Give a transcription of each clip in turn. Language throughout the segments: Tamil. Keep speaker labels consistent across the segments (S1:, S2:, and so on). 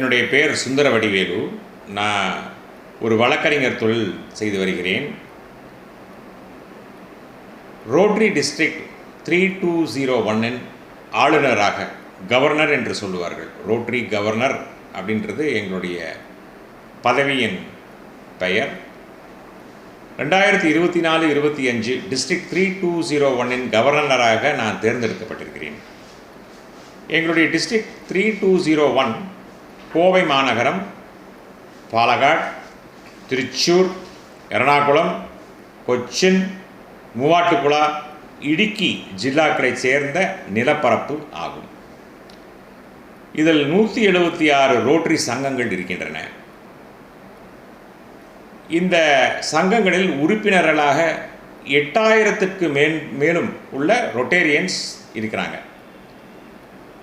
S1: என்னுடைய பெயர் சுந்தர வடிவேலு நான் ஒரு வழக்கறிஞர் தொழில் செய்து வருகிறேன். Rotary district three two zero ஒன்னின் ஆளுநராக கவர்னர் என்று சொல்லுவார்கள். ரோட்ரி கவர்னர் அப்படின்றது எங்களுடைய பதவியின் பெயர். ரெண்டாயிரத்தி இருபத்தி நாலு இருபத்தி அஞ்சு டிஸ்ட்ரிக்ட் த்ரீ டூ ஜீரோ ஒன்னின் கவர்னராக நான் தேர்ந்தெடுக்கப்பட்டிருக்கிறேன். எங்களுடைய district three two zero one Kovai மாநகரம் பாலகாட் திருச்சூர் எர்ணாகுளம் கொச்சின் மூவாட்டுப்புழா இடுக்கி ஜில்லாக்களைச் சேர்ந்த நிலப்பரப்பு ஆகும். இதில் நூற்றி எழுபத்தி ஆறு ரோட்டரி சங்கங்கள் இருக்கின்றன. இந்த சங்கங்களில் உறுப்பினர்களாக எட்டாயிரத்துக்கு மேல் மேலும் உள்ள ரொட்டேரியன்ஸ் இருக்கிறாங்க.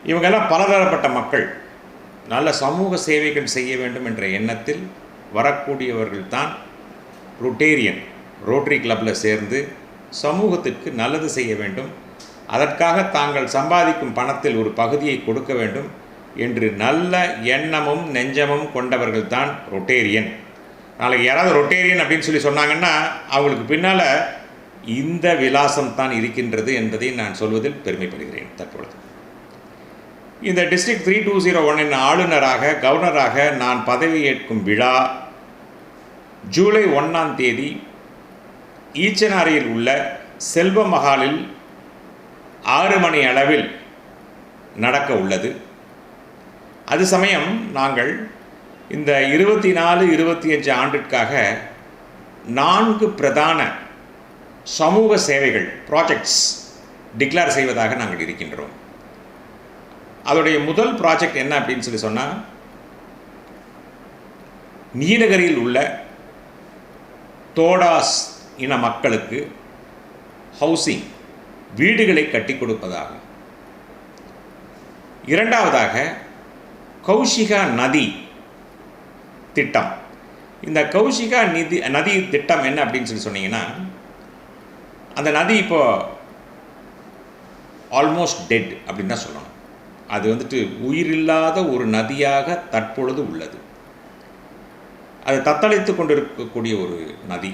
S1: இவங்கெல்லாம் பலதரப்பட்ட மக்கள். நல்ல சமூக சேவைகள் செய்ய வேண்டும் என்ற எண்ணத்தில் வரக்கூடியவர்கள் தான் ரொட்டேரியன் ரோட்டரி கிளப்பில் சேர்ந்து சமூகத்திற்கு நல்லது செய்ய வேண்டும். அதற்காக தாங்கள் சம்பாதிக்கும் பணத்தில் ஒரு பகுதியை கொடுக்க வேண்டும் என்று நல்ல எண்ணமும் நெஞ்சமும் கொண்டவர்கள் தான் ரொட்டேரியன் நாளைக்கு யாராவது ரொட்டேரியன் அப்படின்னு சொல்லி சொன்னாங்கன்னா அவங்களுக்கு பின்னால் இந்த விலாசம் தான் இருக்கின்றது என்பதை நான் சொல்வதில் பெருமைப்படுகிறேன் தற்பொழுது. இந்த டிஸ்ட்ரிக்ட் த்ரீ டூ ஜீரோ ஒன்னின் ஆளுநராக கவர்னராக நான் பதவியேற்கும் விழா ஜூலை ஒன்றாம் தேதி ஈச்சனாரியில் உள்ள செல்வ மகாலில் ஆறு மணி அளவில் நடக்க உள்ளது. அது சமயம் நாங்கள் இந்த இருபத்தி நாலு இருபத்தி அஞ்சு ஆண்டிற்காக நான்கு பிரதான சமூக சேவைகள் ப்ராஜெக்ட்ஸ் டிக்ளேர் செய்வதாக நாங்கள் இருக்கின்றோம். அதோடைய முதல் ப்ராஜெக்ட் என்ன அப்படின்னு சொல்லி சொன்னால் நீலகிரியில் உள்ள தோடாஸ் இன மக்களுக்கு ஹவுசிங் வீடுகளை கட்டி கொடுப்பதாகும் இரண்டாவதாக கௌஷிகா நதி திட்டம். இந்த கௌஷிகா நிதி நதி திட்டம் என்ன அப்படின்னு சொல்லி சொன்னீங்கன்னா அந்த நதி இப்போ ஆல்மோஸ்ட் டெட் அப்படின்னு தான் சொல்லணும். அது வந்துட்டு உயிரில்லாத ஒரு நதியாக தற்பொழுது உள்ளது. அது தத்தளித்து கொண்டிருக்கக்கூடிய ஒரு நதி.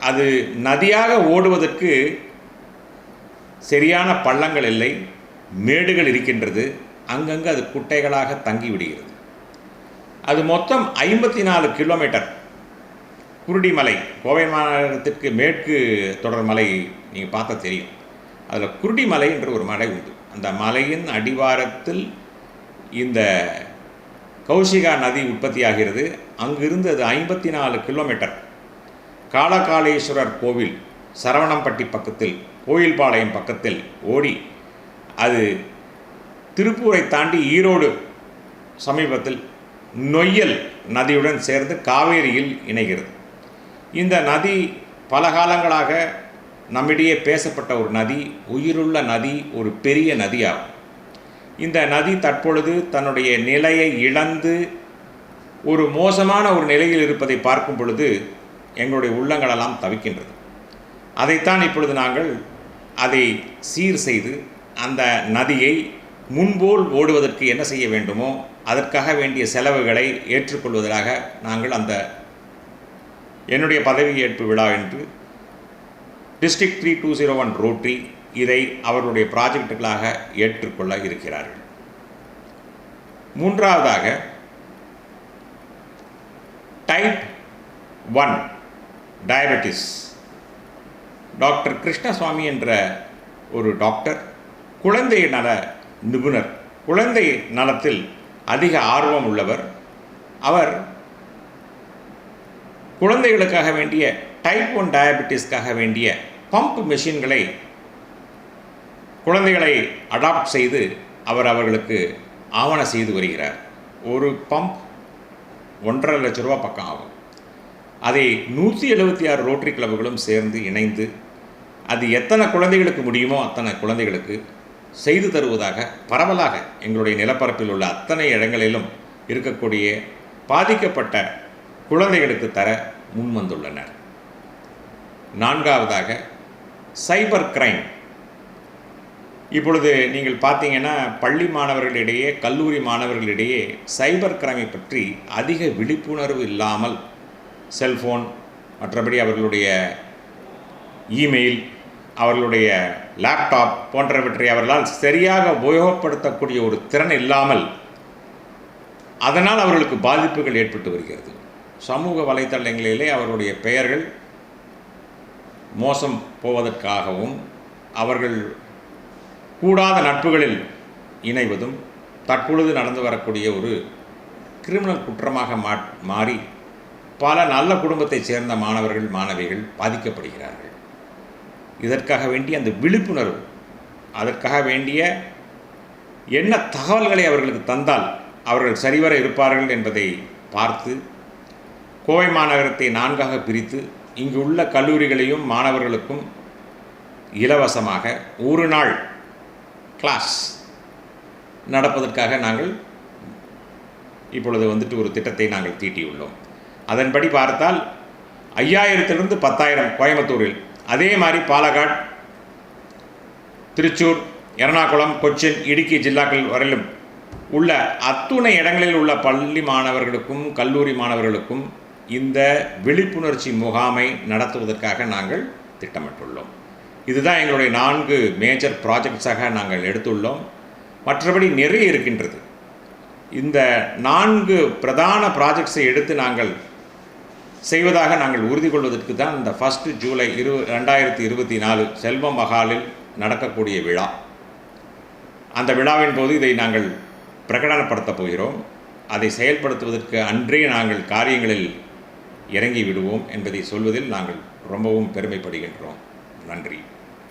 S1: அது நதியாக ஓடுவதற்கு சரியான பள்ளங்கள் இல்லை மேடுகள் இருக்கின்றது. அங்கங்கே அது குட்டைகளாக தங்கி விடுகிறது. அது மொத்தம் ஐம்பத்தி நாலு கிலோமீட்டர். குருடிமலை கோவை மாநகரத்திற்கு மேற்கு தொடர் மலை நீங்கள் பார்த்தா தெரியும். அதில் குருடிமலை என்ற ஒரு மலை உண்டு. அந்த மலையின் அடிவாரத்தில் இந்த கௌஷிகா நதி உற்பத்தியாகிறது. அங்கிருந்து அது ஐம்பத்தி நாலு கிலோமீட்டர். காலகாலேஸ்வரர் கோவில் சரவணம்பட்டி பக்கத்தில் கோயில்பாளையம் பக்கத்தில் ஓடி அது திருப்பூரை தாண்டி ஈரோடு சமீபத்தில் நொய்யல் நதியுடன் சேர்ந்து காவேரியில் இணைகிறது. இந்த நதி பல காலங்களாக நம்மிடையே பேசப்பட்ட ஒரு நதி உயிருள்ள நதி ஒரு பெரிய நதியாகும். இந்த நதி தற்பொழுது தன்னுடைய நிலையை இழந்து ஒரு மோசமான ஒரு நிலையில் இருப்பதை பார்க்கும் பொழுது எங்களுடைய உள்ளங்களெல்லாம் தவிக்கின்றது. அதைத்தான் இப்பொழுது நாங்கள் அதை சீர் செய்து அந்த நதியை முன்போல் ஓடுவதற்கு என்ன செய்ய வேண்டுமோ அதற்காக வேண்டிய செலவுகளை ஏற்றுக்கொள்வதாக நாங்கள் அந்த என்னுடைய பதவியேற்பு விழா என்று district three two zero one Rotary இதை அவர்களுடைய ப்ராஜெக்டுகளாக ஏற்றுக்கொள்ள இருக்கிறார்கள். மூன்றாவதாக type one diabetes doctor Krishnaswamy என்ற ஒரு டாக்டர் குழந்தை நல நிபுணர் குழந்தை நலத்தில் அதிக ஆர்வம் உள்ளவர். அவர் குழந்தைகளுக்காக வேண்டிய டைப் ஒன் டயபெட்டிஸ்க்காக வேண்டிய பம்ப் மெஷின்களை குழந்தைகளை அடாப்ட் செய்து அவர் அவர்களுக்கு ஆவண செய்து வருகிறார். ஒரு பம்ப் ஒன்றரை லட்ச ரூபா பக்கம் ஆகும். அதை நூற்றி எழுபத்தி ஆறு ரோட்டரி கிளப்புகளும் சேர்ந்து இணைந்து அது எத்தனை குழந்தைகளுக்கு முடியுமோ அத்தனை குழந்தைகளுக்கு செய்து தருவதாக பரவலாக எங்களுடைய நிலப்பரப்பில் உள்ள அத்தனை இடங்களிலும் இருக்கக்கூடிய பாதிக்கப்பட்ட குழந்தைகளுக்கு தர முன்வந்துள்ளனர். நான்காவதாக சைபர் கிரைம். இப்பொழுது நீங்கள் பார்த்தீங்கன்னா பள்ளி மாணவர்களிடையே கல்லூரி மாணவர்களிடையே சைபர் கிரைமை பற்றி அதிக விழிப்புணர்வு இல்லாமல் செல்ஃபோன் மற்றபடி அவர்களுடைய இமெயில் அவர்களுடைய லேப்டாப் போன்றவற்றை அவர்களால் சரியாக உபயோகப்படுத்தக்கூடிய ஒரு திறன் இல்லாமல் அதனால் அவர்களுக்கு பாதிப்புகள் ஏற்பட்டு வருகிறது. சமூக வலைத்தளங்களிலே அவர்களுடைய பெயர்கள் மோசம் போவதற்காகவும் அவர்கள் கூடாத நட்புகளில் இணைவதும் தற்பொழுது நடந்து வரக்கூடிய ஒரு கிரிமினல் குற்றமாக மா மாறி பல நல்ல குடும்பத்தைச் சேர்ந்த மாணவர்கள் மாணவிகள் பாதிக்கப்படுகிறார்கள். இதற்காக வேண்டிய அந்த விழிப்புணர்வு அதற்காக வேண்டிய என்ன தகவல்களை அவர்களுக்கு தந்தால் அவர்கள் சரிவர இருப்பார்கள் என்பதை பார்த்து கோவை மாநகரத்தை நான்காக பிரித்து இங்கு உள்ள கல்லூரிகளையும் மாணவர்களுக்கும் இலவசமாக ஒரு நாள் கிளாஸ் நடப்பதற்காக நாங்கள் இப்பொழுது வந்துட்டு ஒரு திட்டத்தை நாங்கள் தீட்டியுள்ளோம். அதன்படி பார்த்தால் ஐயாயிரத்திலிருந்து பத்தாயிரம் கோயம்புத்தூரில் அதே மாதிரி பாலக்காட் திருச்சூர் எர்ணாகுளம் கொச்சின் இடுக்கி ஜில்லாக்கள் வரையிலும் உள்ள அத்துணை இடங்களில் உள்ள பள்ளி மாணவர்களுக்கும் கல்லூரி மாணவர்களுக்கும் இந்த விழிப்புணர்ச்சி முகாமை நடத்துவதற்காக நாங்கள் திட்டமிட்டுள்ளோம். இதுதான் எங்களுடைய நான்கு மேஜர் ப்ராஜெக்ட்ஸாக நாங்கள் எடுத்துள்ளோம். மற்றபடி நிறைய இருக்கின்றது. இந்த நான்கு பிரதான ப்ராஜெக்ட்ஸை எடுத்து நாங்கள் செய்வதாக நாங்கள் உறுதி கொள்வதற்கு தான் இந்த ஃபஸ்ட்டு ஜூலை இரு ரெண்டாயிரத்தி இருபத்தி நாலு செல்வ மகாலில் நடக்கக்கூடிய விழா. அந்த விழாவின் போது இதை நாங்கள் பிரகடனப்படுத்தப் போகிறோம். அதை செயல்படுத்துவதற்கு அன்றே நாங்கள் காரியங்களில் இறங்கி விடுவோம் என்பதை சொல்வதில் நாங்கள் ரொம்பவும் பெருமைப்படுகின்றோம். நன்றி.